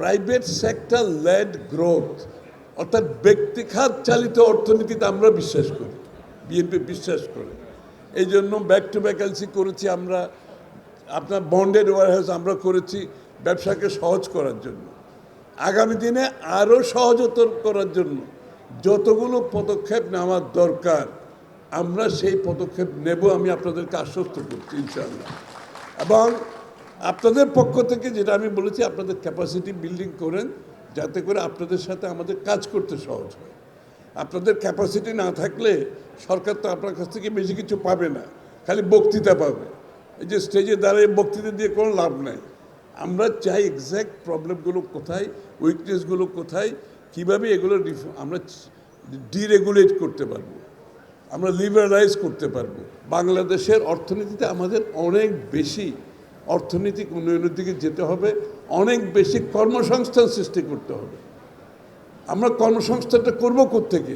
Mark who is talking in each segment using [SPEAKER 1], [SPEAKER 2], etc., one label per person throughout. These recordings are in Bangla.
[SPEAKER 1] প্রাইভেট সেক্টর লেড গ্রোথ অর্থাৎ ব্যক্তিখাত চালিত অর্থনীতিতে আমরা বিশ্বাস করি, বিএনপি বিশ্বাস করে। এই জন্য ব্যাক টু ভ্যাকেন্সি করেছি আমরা, আপনার বন্ডেড ওয়ারহাউস আমরা করেছি ব্যবসাকে সহজ করার জন্য। আগামী দিনে আরও সহজতর করার জন্য যতগুলো পদক্ষেপ নেওয়ার দরকার, আমরা সেই পদক্ষেপ নেব, আমি আপনাদেরকে আশ্বস্ত করছি, ইনশাআল্লাহ। এবং আপনাদের পক্ষ থেকে যেটা আমি বলেছি, আপনাদের ক্যাপাসিটি বিল্ডিং করেন, যাতে করে আপনাদের সাথে আমাদের কাজ করতে সহজ হয়। আপনাদের ক্যাপাসিটি না থাকলে সরকার তো আপনার কাছ থেকে বেশি কিছু পাবে না, খালি বক্তৃতা পাবে। এই যে স্টেজে দাঁড়িয়ে বক্তৃতা দিয়ে কোনো লাভ নাই। আমরা চাই এক্স্যাক্ট প্রবলেমগুলো কোথায় উইকনেসগুলো কোথায়, কীভাবে এগুলো আমরা ডিরেগুলেট করতে পারব, আমরা লিবারালাইজ করতে পারব। বাংলাদেশের অর্থনীতিতে আমাদের অনেক বেশি অর্থনৈতিক উন্নয়নের দিকে যেতে হবে, অনেক বেশি কর্মসংস্থান সৃষ্টি করতে হবে। আমরা কর্মসংস্থানটা করব থেকে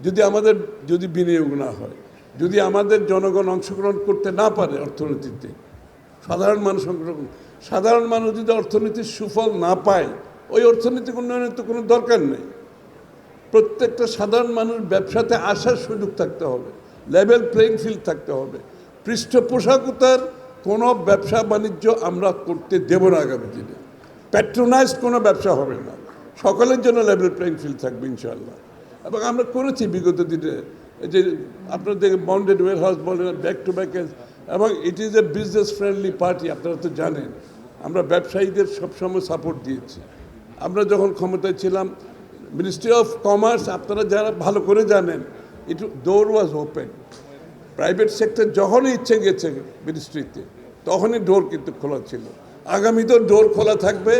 [SPEAKER 1] যদি আমাদের, যদি বিনিয়োগ না হয়, যদি আমাদের জনগণ অংশগ্রহণ করতে না পারে অর্থনীতিতে, সাধারণ মানুষ অংশগ্রহণ, সাধারণ মানুষ যদি অর্থনীতির সুফল না পায়, ওই অর্থনৈতিক উন্নয়নের তো কোনো দরকার নেই। প্রত্যেকটা সাধারণ মানুষ ব্যবসাতে আসার সুযোগ থাকতে হবে লেভেল প্লেইং ফিল্ড থাকতে হবে, পৃষ্ঠপোষকতার কোনো ব্যবসা বাণিজ্য আমরা করতে দেব না আগামী দিনে। প্যাট্রোনাইজড কোনো ব্যবসা হবে না। সকলের জন্য লেভেল প্লেইং ফিল্ড থাকবে ইনশাল্লাহ এবং আমরা করেছি বিগত দিনে। যে আপনাদের বন্ডেড ওয়ার হাউস বলেন ব্যাক টু ব্যাক এবং it is a business friendly party আপনারা তো জানেন। আমরা ব্যবসায়ীদের সবসময় সাপোর্ট দিয়েছি। আমরা যখন ক্ষমতায় ছিলাম মিনিস্ট্রি অফ কমার্স আপনারা যারা ভালো করে জানেন it door was open private sector যখনই ইচ্ছে গেছে মিনিস্ট্রিতে তখনই ডোর কিন্তু খোলা ছিল। আগামীতেও ডোর খোলা থাকবে